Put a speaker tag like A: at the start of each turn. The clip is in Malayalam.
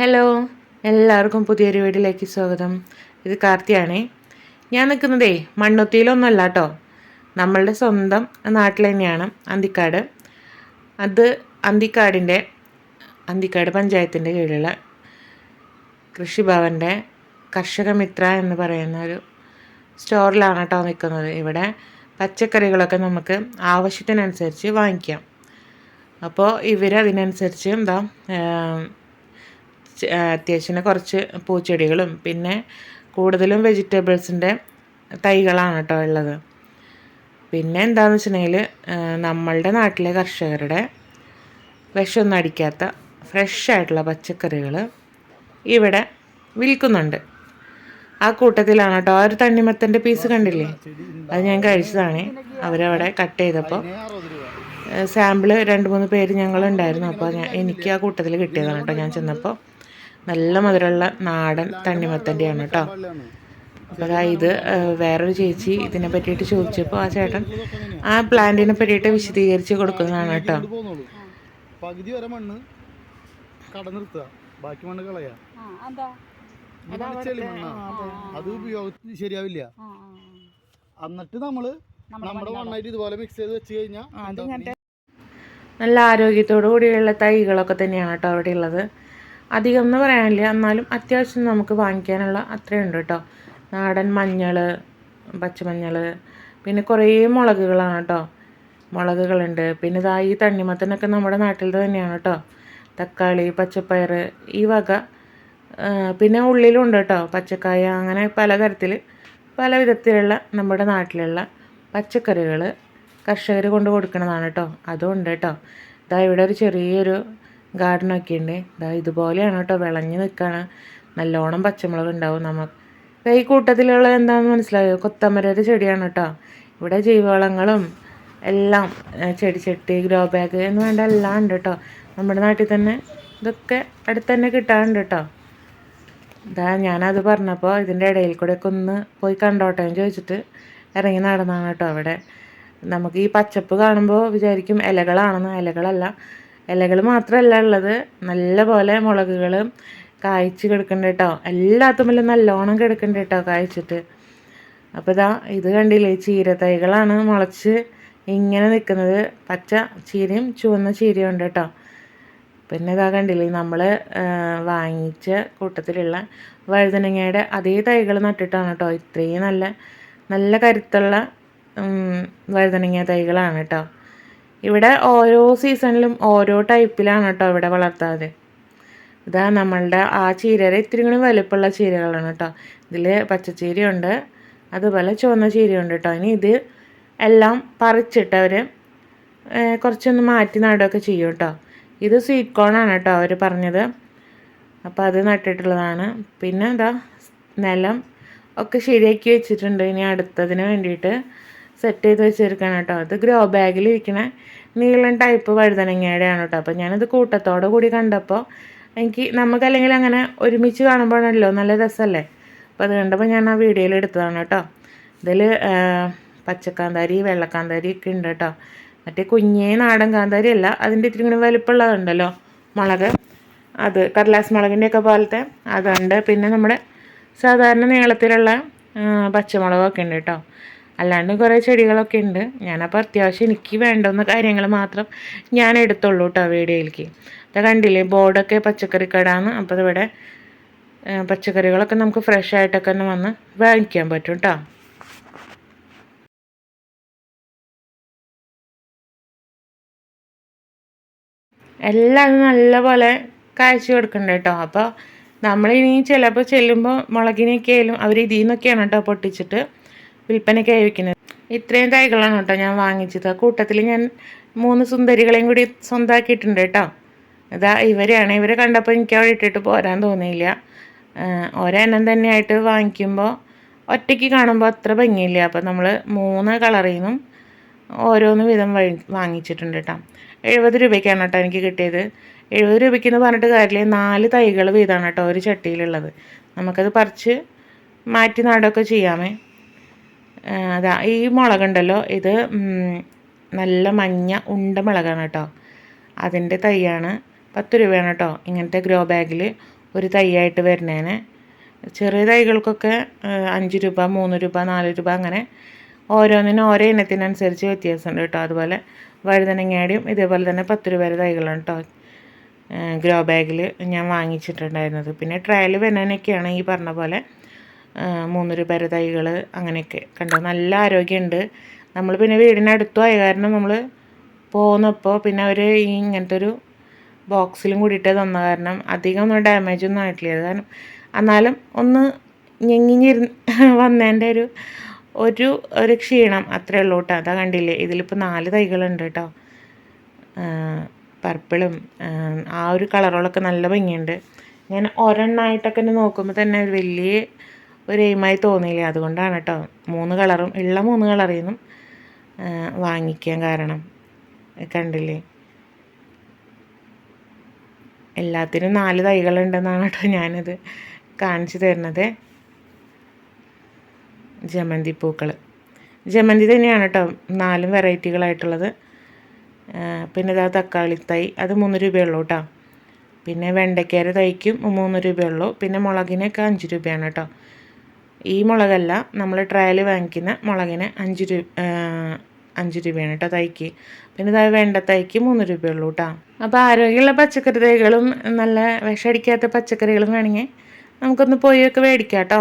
A: ഹലോ എല്ലാവർക്കും പുതിയൊരു വീട്ടിലേക്ക് സ്വാഗതം. ഇത് കാർത്തിയാണേ. ഞാൻ നിൽക്കുന്നതേ മണ്ണുത്തിയിലൊന്നുമല്ല കേട്ടോ. നമ്മളുടെ സ്വന്തം നാട്ടിൽ തന്നെയാണ് അന്തിക്കാട്. അത് അന്തിക്കാടിന്റെ അന്തിക്കാട് പഞ്ചായത്തിന്റെ കീഴിലുള്ള കൃഷിഭവന്റെ കർഷക മിത്ര എന്ന് പറയുന്ന ഒരു സ്റ്റോറിലാണ് കേട്ടോ നിൽക്കുന്നത്. ഇവിടെ പച്ചക്കറികളൊക്കെ നമുക്ക് ആവശ്യത്തിനനുസരിച്ച് വാങ്ങിക്കാം. അപ്പോൾ ഇവരതിനനുസരിച്ച് എന്താ ഏം, ചെ- ആ, അത്യാവശ്യം കുറച്ച് പൂച്ചെടികളും പിന്നെ കൂടുതലും വെജിറ്റബിൾസിന്റെ തൈകളാണ് കേട്ടോ ഉള്ളത്. പിന്നെ എന്താണെന്ന് വെച്ചിട്ടുണ്ടെങ്കിൽ നമ്മളുടെ നാട്ടിലെ കർഷകരുടെ വിഷമൊന്നും അടിക്കാത്ത ഫ്രഷ് ആയിട്ടുള്ള പച്ചക്കറികൾ ഇവിടെ വിൽക്കുന്നുണ്ട്. ആ കൂട്ടത്തിലാണ് കേട്ടോ ആ ഒരു തണ്ണിമത്തന്റെ പീസ് കണ്ടില്ലേ? അത് ഞാൻ കഴിച്ചതാണ്. അവരവിടെ കട്ട് ചെയ്തപ്പോൾ സാമ്പിൾ രണ്ട് മൂന്ന് പേര് ഞങ്ങളുണ്ടായിരുന്നു. അപ്പോൾ എനിക്ക് ആ കൂട്ടത്തിൽ കിട്ടിയതാണ് കേട്ടോ. ഞാൻ ചെന്നപ്പോൾ നല്ല മധുരമുള്ള നാടൻ തണ്ണിമത്തന്റെയാണ് കേട്ടോ. അപ്പോൾ അതാ ഇത് വേറൊരു ചേച്ചി ഇതിനെ പറ്റിയിട്ട് ചോദിച്ചപ്പോൾ ആ ചേട്ടൻ ആ പ്ലാന്റിനെ പറ്റിയിട്ട് വിശദീകരിച്ച് കൊടുക്കുന്നതാണ് കേട്ടോ.
B: പകുതി വരെ മണ്ണ് കടനിർത്തുക ബാക്കി മണ്ണ് കളയുക അത്. ഉപയോഗത്തിന് ശരിയാവില്ല. എന്നിട്ട് നമ്മൾ നമ്മുടെ മണ്ണായിട്ട് ഇതുപോലെ മിക്സ് ചെയ്ത് വെച്ച് കഴിഞ്ഞാൽ
A: നല്ല ആരോഗ്യത്തോടു കൂടിയുള്ള തൈകളൊക്കെ തന്നെയാണ് കേട്ടോ അവിടെ ഉള്ളത് അധികം എന്ന് പറയാനില്ല. എന്നാലും അത്യാവശ്യം നമുക്ക് വാങ്ങിക്കാനുള്ള അത്രയും ഉണ്ട് കേട്ടോ. നാടൻ മഞ്ഞൾ പച്ചമഞ്ഞൾ പിന്നെ കുറേ മുളകുകളാണ് കേട്ടോ. മുളകുകളുണ്ട്. പിന്നെ ഇതാ ഈ തണ്ണിമത്തനൊക്കെ നമ്മുടെ നാട്ടിൽ തന്നെയാണ് കേട്ടോ. തക്കാളി പച്ചപ്പയർ ഈ വക പിന്നെ ഉള്ളിലുണ്ട് കേട്ടോ. പച്ചക്കായ അങ്ങനെ പലതരത്തിൽ പല വിധത്തിലുള്ള നമ്മുടെ നാട്ടിലുള്ള പച്ചക്കറികൾ കർഷകർ കൊണ്ട് കൊടുക്കണതാണ് കേട്ടോ. അതും ഉണ്ട് കേട്ടോ. ഇതാ ഇവിടെ ഒരു ചെറിയൊരു ഗാർഡനൊക്കെ ഉണ്ട് ഇതാ ഇതുപോലെയാണ് കേട്ടോ വിളഞ്ഞ് നിൽക്കുകയാണ് നല്ലോണം പച്ചമുളക് ഉണ്ടാവും നമുക്ക് ഈ കൂട്ടത്തിലുള്ള എന്താണെന്ന് മനസ്സിലായോ? കൊത്തമരയുടെ ചെടിയാണ് കേട്ടോ. ഇവിടെ ജൈവവളങ്ങളും എല്ലാം ചെടി ചെടിച്ചട്ടി ഗ്രോ ബാഗ് എന്ന് വേണ്ട എല്ലാം ഉണ്ട് കേട്ടോ. നമ്മുടെ നാട്ടിൽ തന്നെ ഇതൊക്കെ അടുത്ത് തന്നെ കിട്ടാറുണ്ട് കേട്ടോ. ഇതാ ഞാനത് പറഞ്ഞപ്പോൾ ഇതിന്റെ ഇടയിൽ കൂടെ ഒക്കെ ഒന്ന് പോയി കണ്ടോട്ടെ എന്ന് ചോദിച്ചിട്ട് ഇറങ്ങി നടന്നാണ് കേട്ടോ അവിടെ. നമുക്ക് ഈ പച്ചപ്പ് കാണുമ്പോൾ വിചാരിക്കും ഇലകളാണെന്ന്. ഇലകളല്ല. ഇലകൾ മാത്രമല്ല ഉള്ളത്. നല്ല പോലെ മുളകുകൾ കായ്ച്ച് കിടക്കുന്നുണ്ട് കേട്ടോ എല്ലാത്തുമ്മിലും നല്ലോണം കിടക്കുന്നുണ്ട് കേട്ടോ കായ്ച്ചിട്ട്. അപ്പോൾ ഇതാ ഇത് കണ്ടില്ലേ ചീരത്തൈകളാണ് മുളച്ച് ഇങ്ങനെ നിൽക്കുന്നത് പച്ച ചീരയും ചുവന്ന ചീരയും ഉണ്ട് കേട്ടോ പിന്നെ ഇതാ കണ്ടില്ലേ നമ്മൾ വാങ്ങിച്ച കൂട്ടത്തിലുള്ള വഴുതനങ്ങയുടെ അതേ തൈകൾ നട്ടിട്ടാണ് കേട്ടോ ഇത്രയും നല്ല നല്ല കരുത്തുള്ള വഴുതനങ്ങ തൈകളാണ് കേട്ടോ ഇവിടെ ഓരോ സീസണിലും ഓരോ ടൈപ്പിലാണ് കേട്ടോ ഇവിടെ വളർത്താറ്. ഇതാ നമ്മളുടെ ആ ചീരയുടെ ഇത്തിരി കൂടി വലുപ്പമുള്ള ചീരകളാണ് കേട്ടോ. ഇതിൽ പച്ചച്ചീരയുണ്ട് അതുപോലെ ചുവന്ന ചീരയുണ്ട് കേട്ടോ. ഇനി ഇത് എല്ലാം പറിച്ചിട്ട് അവർ കുറച്ചൊന്ന് മാറ്റി നടുകയൊക്കെ ചെയ്യും കേട്ടോ. ഇത് സ്വീറ്റ് കോണാണ് കേട്ടോ അവർ പറഞ്ഞത്. അപ്പോൾ അത് നട്ടിട്ടുള്ളതാണ്. പിന്നെ എന്താ നിലം ഒക്കെ ശരിയാക്കി വെച്ചിട്ടുണ്ട് ഇനി അടുത്തതിന് വേണ്ടിയിട്ട്. സെറ്റ് ചെയ്ത് വെച്ചിരിക്കണം കേട്ടോ. അത് ഗ്രോ ബാഗിൽ ഇരിക്കണ നീളം ടൈപ്പ് വഴുതനങ്ങയുടെയാണ് കേട്ടോ. അപ്പോൾ ഞാനത് കൂട്ടത്തോടെ കൂടി കണ്ടപ്പോൾ എനിക്ക് നമുക്ക് അല്ലെങ്കിൽ അങ്ങനെ ഒരുമിച്ച് കാണുമ്പോഴാണല്ലോ നല്ല രസമല്ലേ അപ്പോൾ അത് കണ്ടപ്പോൾ ഞാൻ ആ വീഡിയോയിൽ എടുത്തതാണ് കേട്ടോ. ഇതിൽ പച്ചക്കാന്താരി വെള്ളക്കാന്താരി ഒക്കെ ഉണ്ട് കേട്ടോ. മറ്റേ കുഞ്ഞേ നാടൻ കാന്താരി അല്ല അതിന്റെ ഇത്തിരി കൂടി വലിപ്പമുള്ളതുണ്ടല്ലോ. മുളക് അത് കടലാസ് മുളകിന്റെയൊക്കെ പോലത്തെ അതുണ്ട്. പിന്നെ നമ്മുടെ സാധാരണ നീളത്തിലുള്ള പച്ചമുളകൊക്കെ ഉണ്ട് കേട്ടോ. അല്ലാണ്ട് കുറേ ചെടികളൊക്കെ ഉണ്ട്. ഞാനപ്പോൾ അത്യാവശ്യം എനിക്ക് വേണ്ടുന്ന കാര്യങ്ങൾ മാത്രം ഞാൻ എടുത്തുള്ളൂ കേട്ടോ വീഡിയോയിലേക്ക്. അത് കണ്ടില്ലേ ബോർഡൊക്കെ പച്ചക്കറി കടാന്ന് അപ്പോൾ ഇവിടെ പച്ചക്കറികളൊക്കെ നമുക്ക് ഫ്രഷ് ആയിട്ടൊക്കെ ഒന്ന് വന്ന് വാങ്ങിക്കാൻ പറ്റും കേട്ടോ എല്ലാം നല്ലപോലെ കാഴ്ച കൊടുക്കണ്ട കേട്ടോ അപ്പോൾ നമ്മളിനി ചിലപ്പോൾ ചെല്ലുമ്പോൾ മുളകിനൊക്കെ ആയാലും അവർ ഇതിൽ നിന്നൊക്കെയാണ് കേട്ടോ പൊട്ടിച്ചിട്ട് വിൽപ്പനയ്ക്ക് അയക്കുന്നത് ഇത്രയും തൈകളാണ് കേട്ടോ ഞാൻ വാങ്ങിച്ചത്. കൂട്ടത്തിൽ ഞാൻ മൂന്ന് സുന്ദരികളെയും കൂടി സ്വന്തമാക്കിയിട്ടുണ്ട് കേട്ടോ. ഇതാ ഇവരെയാണ്. ഇവരെ കണ്ടപ്പോൾ എനിക്ക് അവിടെ ഇട്ടിട്ട് പോരാൻ തോന്നിയില്ല. ഒരെണ്ണം തന്നെയായിട്ട് വാങ്ങിക്കുമ്പോൾ ഒറ്റയ്ക്ക് കാണുമ്പോൾ അത്ര ഭംഗിയില്ല. അപ്പോൾ നമ്മൾ മൂന്ന് കളറിൽ നിന്നും ഓരോന്ന് വീതം വാങ്ങിച്ചിട്ടുണ്ട് കേട്ടോ. എഴുപത് രൂപയ്ക്കാണ് കേട്ടോ എനിക്ക് കിട്ടിയത്. എഴുപത് രൂപയ്ക്ക് എന്ന് പറഞ്ഞിട്ട് കാര്യമില്ല. നാല് തൈകൾ വീതമാണ് കേട്ടോ ഒരു ചട്ടിയിലുള്ളത്. നമുക്കത് പറിച്ച് മാറ്റി നടുകയൊക്കെ ചെയ്യാമേ. അതാ ഈ മുളകുണ്ടല്ലോ ഇത് നല്ല മഞ്ഞ ഉണ്ട മുളകാണ് കേട്ടോ. അതിന്റെ തൈയാണ് പത്ത് രൂപയാണ് കേട്ടോ. ഇങ്ങനത്തെ ഗ്രോ ബാഗിൽ ഒരു തൈയായിട്ട് വരുന്നതിന് ചെറിയ തൈകൾക്കൊക്കെ അഞ്ച് രൂപ മൂന്ന് രൂപ നാല് രൂപ അങ്ങനെ ഓരോന്നിനും ഓരോ ഇനത്തിനനുസരിച്ച് വ്യത്യാസമുണ്ട് കേട്ടോ. അതുപോലെ വഴുതനങ്ങയുടെയും ഇതേപോലെ തന്നെ പത്ത് രൂപ വരെ തൈകളാണ് കേട്ടോ. ഗ്രോ ബാഗിൽ ഞാൻ വാങ്ങിച്ചിട്ടുണ്ടായിരുന്നത്. പിന്നെ ട്രയൽ വരുന്നതിനൊക്കെയാണ് ഈ പറഞ്ഞ പോലെ മൂന്ന് രൂപ തൈകൾ അങ്ങനെയൊക്കെ കണ്ടോ. നല്ല ആരോഗ്യമുണ്ട്. നമ്മൾ പിന്നെ വീടിനടുത്തും കാരണം നമ്മൾ പോകുന്നപ്പോൾ പിന്നെ അവർ ഈ ഇങ്ങനത്തെ ഒരു ബോക്സിലും കൂടിയിട്ട് തന്ന. കാരണം അധികം ഒന്നും ഡാമേജ് ഒന്നും ആയിട്ടില്ല. കാരണം എന്നാലും ഒന്ന് ഞെങ്ങിഞ്ഞിരുന്ന് വന്നതിന്റെ ഒരു ഒരു ഒരു ക്ഷീണം അത്രേ ഉള്ളൂ കേട്ടോ. അതാ കണ്ടില്ലേ? ഇതിലിപ്പോൾ നാല് തൈകളുണ്ട് കേട്ടോ. പർപ്പിളും ആ ഒരു കളറുകളൊക്കെ നല്ല ഭംഗിയുണ്ട്. ഞാൻ ഒരെണ്ണമായിട്ടൊക്കെ നോക്കുമ്പോൾ തന്നെ ഒരു വലിയ ഒരു എയിമായി തോന്നിയില്ല? അതുകൊണ്ടാണ് കേട്ടോ മൂന്ന് കളറും ഉള്ള മൂന്ന് കളറിൽ നിന്നും വാങ്ങിക്കാൻ കാരണം. കണ്ടില്ലേ? എല്ലാത്തിനും നാല് തൈകളുണ്ടെന്നാണ് കേട്ടോ ഞാനിത് കാണിച്ചു തരുന്നത്. ജമന്തി പൂക്കൾ ജമന്തി തന്നെയാണ് കേട്ടോ നാലും വെറൈറ്റികളായിട്ടുള്ളത്. പിന്നെ ഇതാ തക്കാളി തൈ അത് മൂന്ന് രൂപയുള്ളൂ കേട്ടോ പിന്നെ വെണ്ടയ്ക്കര തൈക്കും മൂന്ന് രൂപയുള്ളൂ പിന്നെ മുളകിനൊക്കെ അഞ്ച് രൂപയാണ് കേട്ടോ ഈ മുളകല്ല നമ്മൾ ട്രയൽ വാങ്ങിക്കുന്ന മുളകിന് അഞ്ച് രൂപ അഞ്ച് രൂപയാണ് കേട്ടോ തൈക്ക്. പിന്നെ ഇതാ വേണ്ട തൈക്ക് മൂന്ന് രൂപയുള്ളൂ കേട്ടോ അപ്പോൾ ആരോഗ്യമുള്ള പച്ചക്കറി തൈകളും നല്ല വിഷമടിക്കാത്ത പച്ചക്കറികളും വേണമെങ്കിൽ നമുക്കൊന്ന് പോയി ഒക്കെ മേടിക്കാം കേട്ടോ